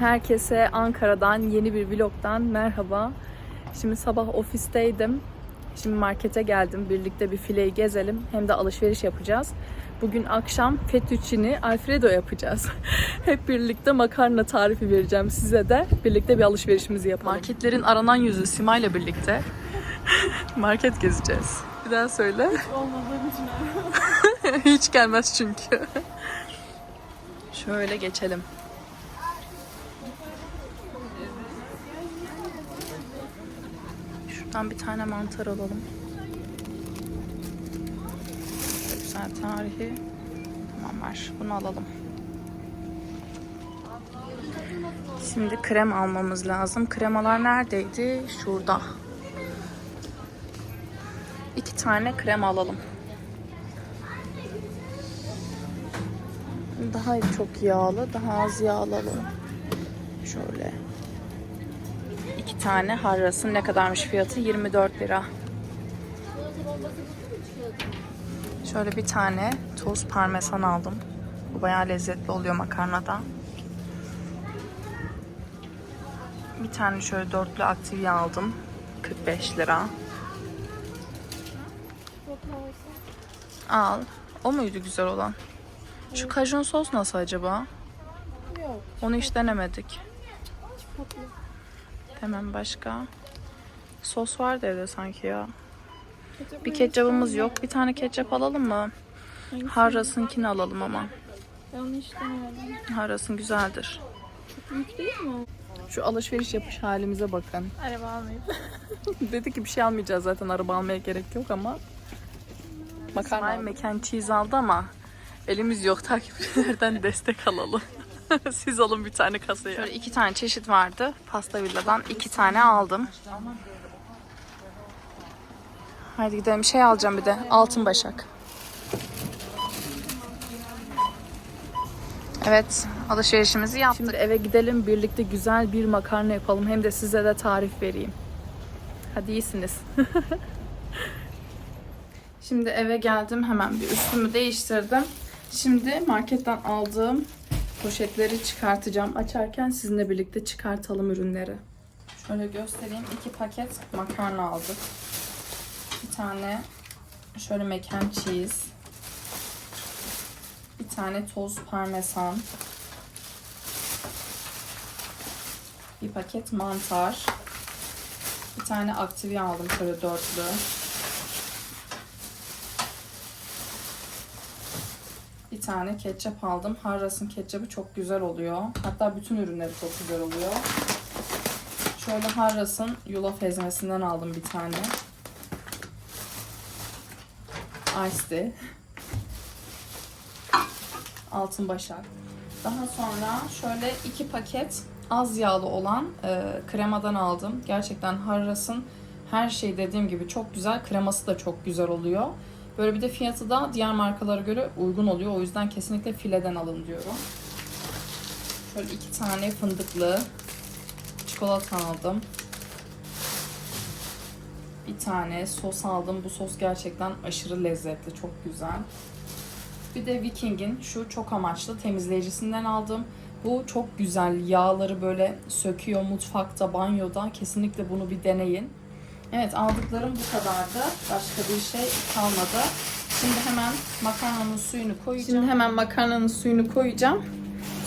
Herkese Ankara'dan yeni bir vlogdan merhaba. Şimdi sabah ofisteydim. Şimdi markete geldim. Birlikte bir fileyi gezelim. Hem de alışveriş yapacağız. Bugün akşam fettuccine alfredo yapacağız. Hep birlikte makarna tarifi vereceğim size de. Birlikte bir alışverişimizi yapalım. Marketlerin aranan yüzü Sima ile birlikte market gezeceğiz. Bir daha söyle. olmadığım için Hiç gelmez çünkü. Şöyle geçelim. Şuradan bir tane mantar alalım. Güzel tarihi. Tamam var. Bunu alalım. Şimdi krem almamız lazım. Kremalar neredeydi? Şurada. İki tane krem alalım. Daha çok yağlı, daha az yağlı alalım. Şöyle. İki tane harrasın ne kadarmış fiyatı? 24 lira. Şöyle bir tane toz parmesan aldım. Bu bayağı lezzetli oluyor makarnada. Bir tane şöyle dörtlü aktivya aldım. 45 lira. Al. O muydu güzel olan? Şu kajun sos nasıl acaba? Yok. Onu hiç denemedik. Tatlı. Hemen başka. Sos vardı evde sanki ya. Ketçap Bir ketçabımız yok. Bir tane ketçap alalım mı? Harras'ınkini alalım ama. Denemedim. Harras'ın güzeldir. Çok büyük değil mi? Şu alışveriş yapış halimize bakın. Araba almayayım. Dedi ki bir şey almayacağız zaten araba almaya gerek yok ama. Makarna mekan cheese aldı ama elimiz yok takipçilerden destek alalım. Siz alın bir tane kasaya. Şöyle iki tane çeşit vardı. Pasta villadan iki tane aldım. Haydi gidelim. Şey alacağım bir de. Altın başak. Evet, alışverişimizi yaptık. Şimdi eve gidelim, birlikte güzel bir makarna yapalım. Hem de size de tarif vereyim. Hadi iyisiniz. Şimdi eve geldim. Hemen bir üstümü değiştirdim. Şimdi marketten aldığım poşetleri çıkartacağım. Açarken sizinle birlikte çıkartalım ürünleri. Şöyle göstereyim. İki paket makarna aldık. Bir tane şöyle mac and cheese. Bir tane toz parmesan. Bir paket mantar. Bir tane aktivya aldım şöyle dörtlü. Tane ketçap aldım. Harras'ın ketçapı çok güzel oluyor. Hatta bütün ürünleri çok güzel oluyor. Şöyle Harras'ın yulaf ezmesinden aldım bir tane. Ice. Altın başak. Daha sonra şöyle iki paket az yağlı olan e, kremadan aldım. Gerçekten Harras'ın her şey dediğim gibi çok güzel. Kreması da çok güzel oluyor. Böyle bir de fiyatı da diğer markalara göre uygun oluyor. O yüzden kesinlikle fileden alın diyorum. Şöyle iki tane fındıklı çikolata aldım. Bir tane sos aldım. Bu sos gerçekten aşırı lezzetli. Çok güzel. Bir de Viking'in şu çok amaçlı temizleyicisinden aldım. Bu çok güzel. Yağları böyle söküyor mutfakta, banyoda. Kesinlikle bunu bir deneyin. Evet aldıklarım bu kadardı. Başka bir şey kalmadı. Şimdi hemen makarnanın suyunu koyacağım. Şimdi hemen makarnanın suyunu koyacağım.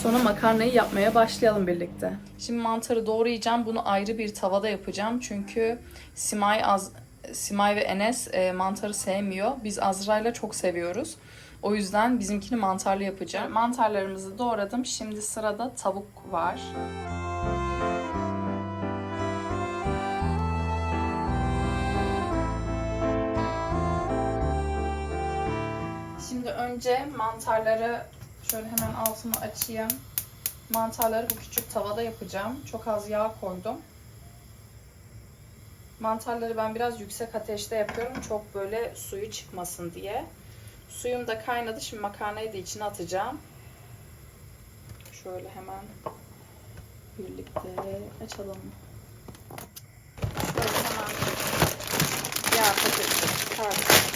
Sonra makarnayı yapmaya başlayalım birlikte. Şimdi mantarı doğrayacağım. Bunu ayrı bir tavada yapacağım. Çünkü Simay az Simay ve Enes e, mantarı sevmiyor. Biz Azra'yla çok seviyoruz. O yüzden bizimkini mantarlı yapacağım. Mantarlarımızı doğradım. Şimdi sırada tavuk var. Şimdi önce mantarları şöyle hemen altını açayım. Mantarları bu küçük tavada yapacağım. Çok az yağ koydum. Mantarları ben biraz yüksek ateşte yapıyorum. Çok böyle suyu çıkmasın diye. Suyum da kaynadı. Şimdi makarnayı da içine atacağım. Şöyle hemen birlikte açalım. Şöyle hemen yağ paketi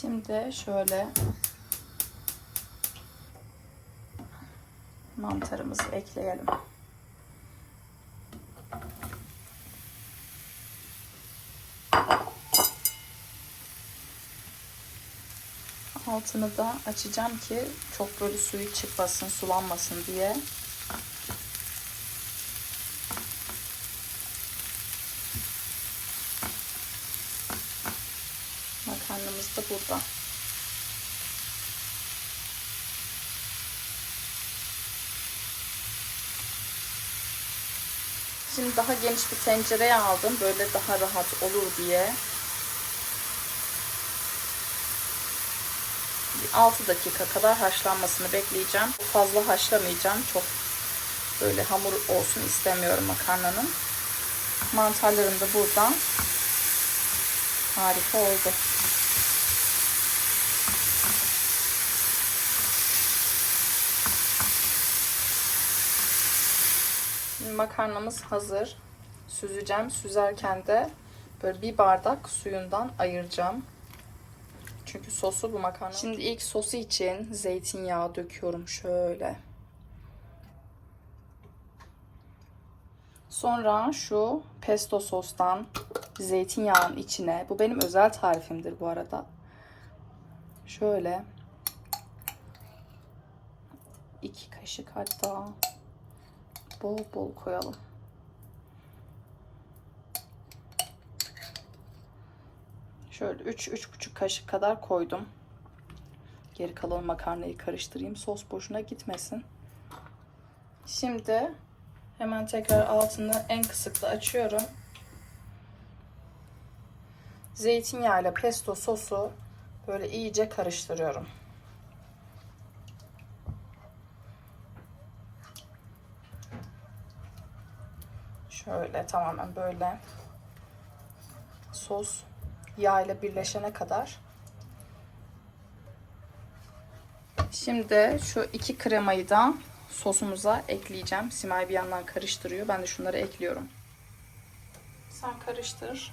Şimdi şöyle mantarımızı ekleyelim. Altını da açacağım ki çok böyle suyu çıkmasın, sulanmasın diye. Makarnamız da burada. Şimdi daha geniş bir tencereye aldım. Böyle daha rahat olur diye. Bir 6 dakika kadar haşlanmasını bekleyeceğim. Fazla haşlamayacağım. Çok böyle hamur olsun istemiyorum makarnanın. Mantarlarım da burada. Harika oldu. Şimdi makarnamız hazır. Süzeceğim. Süzerken de böyle bir bardak suyundan ayıracağım. Çünkü sosu bu makarna. Şimdi ilk sosu için zeytinyağı döküyorum şöyle. Sonra şu pesto sostan zeytinyağın içine, bu benim özel tarifimdir bu arada. Şöyle iki kaşık hatta bol bol koyalım. Şöyle 3-3,5 kaşık kadar koydum. Geri kalan makarnayı karıştırayım. Sos boşuna gitmesin. Şimdi hemen tekrar altını en kısıkla açıyorum. Zeytinyağıyla pesto sosu böyle iyice karıştırıyorum. Şöyle tamamen böyle sos yağ ile birleşene kadar. Şimdi şu iki kremayı da sosumuza ekleyeceğim. Simay bir yandan karıştırıyor. Ben de şunları ekliyorum. Sen karıştır.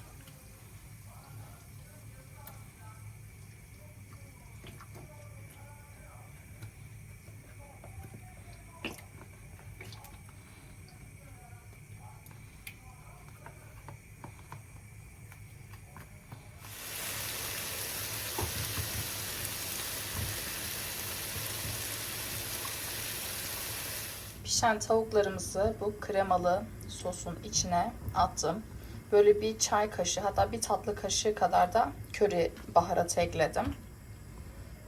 Pişen tavuklarımızı bu kremalı sosun içine attım. Böyle bir çay kaşığı hatta bir tatlı kaşığı kadar da köri baharatı ekledim.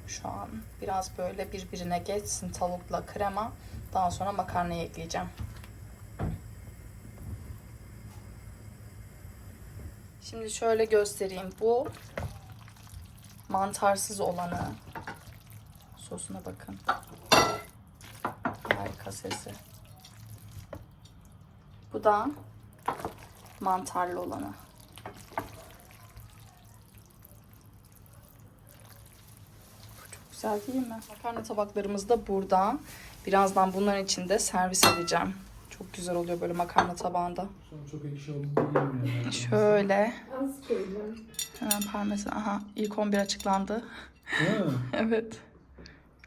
Şu an biraz böyle birbirine geçsin tavukla krema. Daha sonra makarnayı ekleyeceğim. Şimdi şöyle göstereyim. Bu mantarsız olanı. Sosuna bakın. Sesi. Bu da mantarlı olanı. Bu çok güzel değil mi? Makarna tabaklarımız da burada. Birazdan bunların içinde servis edeceğim. Çok güzel oluyor böyle makarna tabağında. Sonra çok ekşi yani. Şöyle. Az koyacağım. Hemen parmesan. Aha ilk 11 açıklandı. Evet.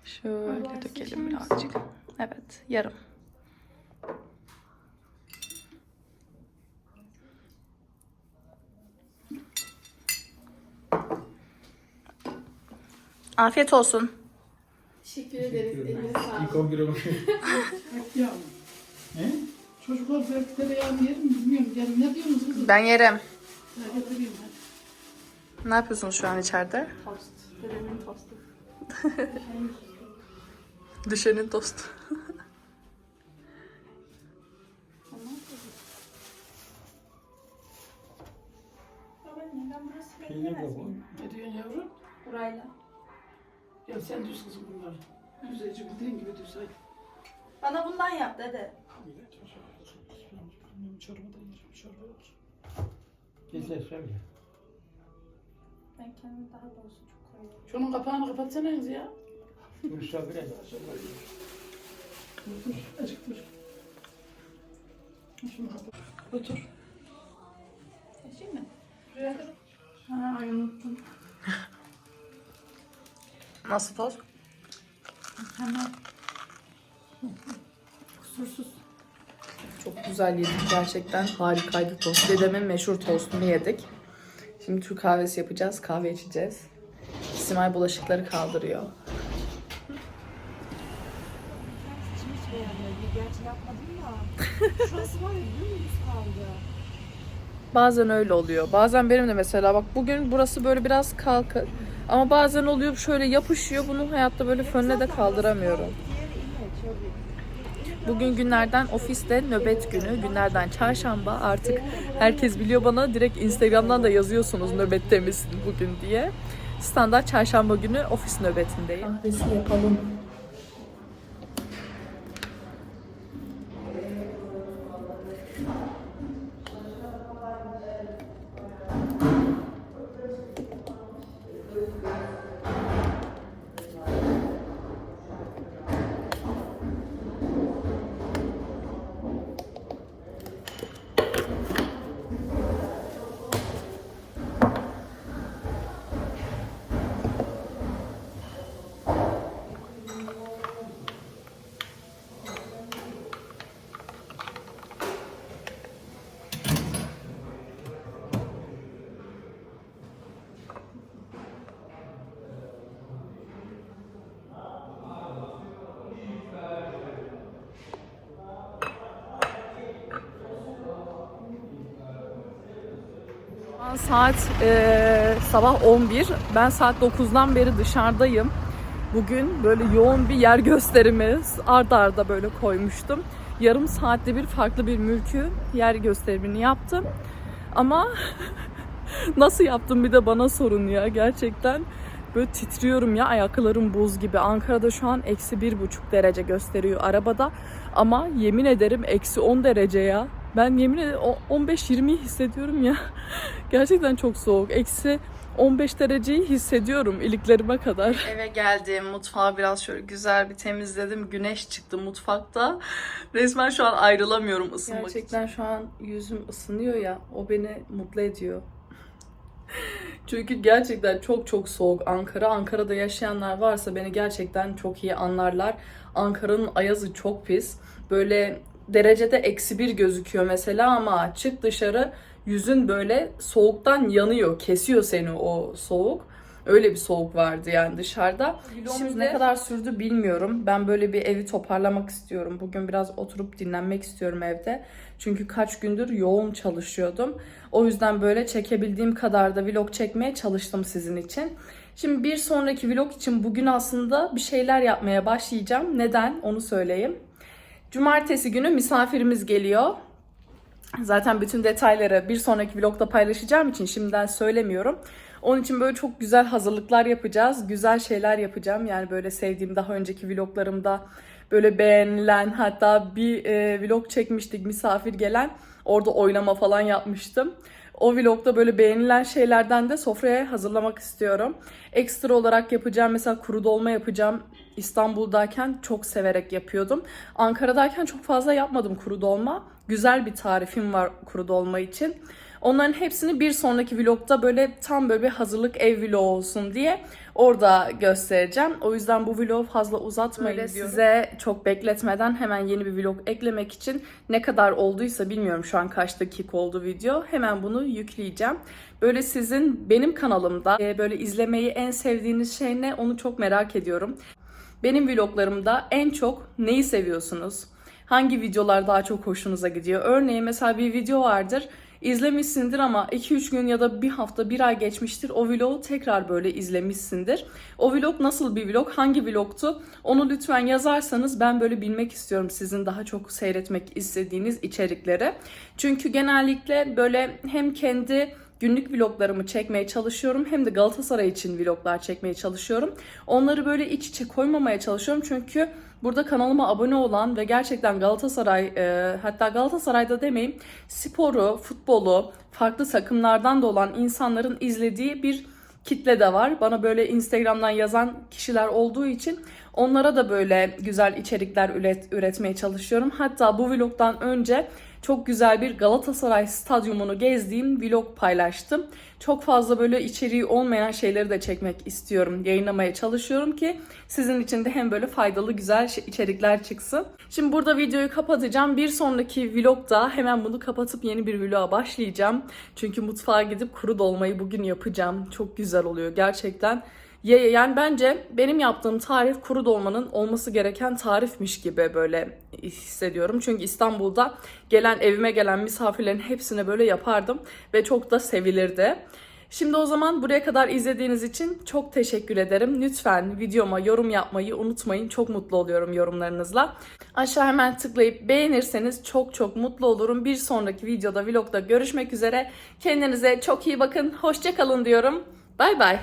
Şöyle dökelim birazcık. Evet, yarım. Afiyet olsun. Teşekkür ederiz. ederim. Eline sağlık. İlk 11'e bak. Ya He? çocuklar belki tereyağını yer mi bilmiyorum. Yani ne diyorsunuz kızım? Ben yerim. Getireyim. Ne yapıyorsunuz şu an içeride? Tost. Dedemin tostu. Düşenin tostu. Peynir de bu. Ne diyorsun yavrum? Burayla. Ya sen düz kızım bunlar. Düzeci bildiğin gibi düz. Hadi. Bana bundan yap dede. Çorba da yerim. Çorba olur. Güzel söyle. Ben kendimi daha doğrusu çok koyuyorum. Şunun kapağını kapatsanız ya. Bursa biraz. Dur, Azıcık dur. Şunu kapat. Otur. Geçeyim mi? Ha, ay unuttum. Nasıl tost? Kusursuz. Çok güzel yedik gerçekten. Harikaydı tost. Dedemin meşhur tostunu yedik. Şimdi Türk kahvesi yapacağız. Kahve içeceğiz. Simay bulaşıkları kaldırıyor. Gerçi yapmadım da. Şurası var ya dümdüz kaldı. Bazen öyle oluyor. Bazen benim de mesela bak bugün burası böyle biraz kalkık. Ama bazen oluyor şöyle yapışıyor. Bunu hayatta böyle fönle de kaldıramıyorum. Bugün günlerden ofiste nöbet günü. Günlerden çarşamba. Artık herkes biliyor bana. Direkt Instagram'dan da yazıyorsunuz nöbette misin bugün diye. Standart çarşamba günü ofis nöbetindeyim. Kahvesi yapalım. Saat eee, sabah 11. Ben saat 9'dan beri dışarıdayım. Bugün böyle yoğun bir yer gösterimi arda arda böyle koymuştum. Yarım saatte bir farklı bir mülkü yer gösterimini yaptım. Ama nasıl yaptım bir de bana sorun ya gerçekten. Böyle titriyorum ya ayaklarım buz gibi. Ankara'da şu an eksi bir buçuk derece gösteriyor arabada. Ama yemin ederim eksi 10 derece ya. Ben yemin ederim o- 15-20'yi hissediyorum ya. Gerçekten çok soğuk. Eksi 15 dereceyi hissediyorum iliklerime kadar. Eve geldim. Mutfağı biraz şöyle güzel bir temizledim. Güneş çıktı mutfakta. Resmen şu an ayrılamıyorum ısınmak Gerçekten şu an yüzüm ısınıyor ya. O beni mutlu ediyor. Çünkü gerçekten çok çok soğuk Ankara. Ankara'da yaşayanlar varsa beni gerçekten çok iyi anlarlar. Ankara'nın ayazı çok pis. Böyle derecede eksi bir gözüküyor mesela ama çık dışarı yüzün böyle soğuktan yanıyor. Kesiyor seni o soğuk. Öyle bir soğuk vardı yani dışarıda. Şimdi ne kadar sürdü bilmiyorum. Ben böyle bir evi toparlamak istiyorum. Bugün biraz oturup dinlenmek istiyorum evde. Çünkü kaç gündür yoğun çalışıyordum. O yüzden böyle çekebildiğim kadar da vlog çekmeye çalıştım sizin için. Şimdi bir sonraki vlog için bugün aslında bir şeyler yapmaya başlayacağım. Neden? Onu söyleyeyim. Cumartesi günü misafirimiz geliyor. Zaten bütün detayları bir sonraki vlogda paylaşacağım için şimdiden söylemiyorum. Onun için böyle çok güzel hazırlıklar yapacağız. Güzel şeyler yapacağım. Yani böyle sevdiğim daha önceki vloglarımda böyle beğenilen hatta bir e, vlog çekmiştik misafir gelen. Orada oynama falan yapmıştım. O vlogda böyle beğenilen şeylerden de sofraya hazırlamak istiyorum. Ekstra olarak yapacağım mesela kuru dolma yapacağım. İstanbul'dayken çok severek yapıyordum. Ankara'dayken çok fazla yapmadım kuru dolma. Güzel bir tarifim var kuru dolma için. Onların hepsini bir sonraki vlogda böyle tam böyle bir hazırlık ev vlogu olsun diye orada göstereceğim. O yüzden bu vlogu fazla uzatmayın Böyle diyorum. Size çok bekletmeden hemen yeni bir vlog eklemek için ne kadar olduysa bilmiyorum şu an kaç dakika oldu video. Hemen bunu yükleyeceğim. Böyle sizin benim kanalımda e, böyle izlemeyi en sevdiğiniz şey ne onu çok merak ediyorum. Benim vloglarımda en çok neyi seviyorsunuz? Hangi videolar daha çok hoşunuza gidiyor? Örneğin mesela bir video vardır. İzlemişsindir ama 2-3 gün ya da bir hafta, bir ay geçmiştir. O vlogu tekrar böyle izlemişsindir. O vlog nasıl bir vlog? Hangi vlogtu? Onu lütfen yazarsanız ben böyle bilmek istiyorum sizin daha çok seyretmek istediğiniz içerikleri. Çünkü genellikle böyle hem kendi günlük vloglarımı çekmeye çalışıyorum hem de Galatasaray için vloglar çekmeye çalışıyorum. Onları böyle iç içe koymamaya çalışıyorum çünkü burada kanalıma abone olan ve gerçekten Galatasaray e, hatta Galatasaray'da demeyeyim sporu, futbolu, farklı takımlardan da olan insanların izlediği bir kitle de var. Bana böyle Instagram'dan yazan kişiler olduğu için onlara da böyle güzel içerikler üret, üretmeye çalışıyorum. Hatta bu vlogdan önce çok güzel bir Galatasaray stadyumunu gezdiğim vlog paylaştım. Çok fazla böyle içeriği olmayan şeyleri de çekmek istiyorum. Yayınlamaya çalışıyorum ki sizin için de hem böyle faydalı güzel içerikler çıksın. Şimdi burada videoyu kapatacağım. Bir sonraki vlogda hemen bunu kapatıp yeni bir vloga başlayacağım. Çünkü mutfağa gidip kuru dolmayı bugün yapacağım. Çok güzel oluyor gerçekten. Ya- Yani bence benim yaptığım tarif kuru dolmanın olması gereken tarifmiş gibi böyle hissediyorum. Çünkü İstanbul'da gelen evime gelen misafirlerin hepsine böyle yapardım ve çok da sevilirdi. Şimdi o zaman buraya kadar izlediğiniz için çok teşekkür ederim. Lütfen videoma yorum yapmayı unutmayın. Çok mutlu oluyorum yorumlarınızla. Aşağı hemen tıklayıp beğenirseniz çok çok mutlu olurum. Bir sonraki videoda vlogda görüşmek üzere. Kendinize çok iyi bakın. Hoşça kalın diyorum. Bay bay.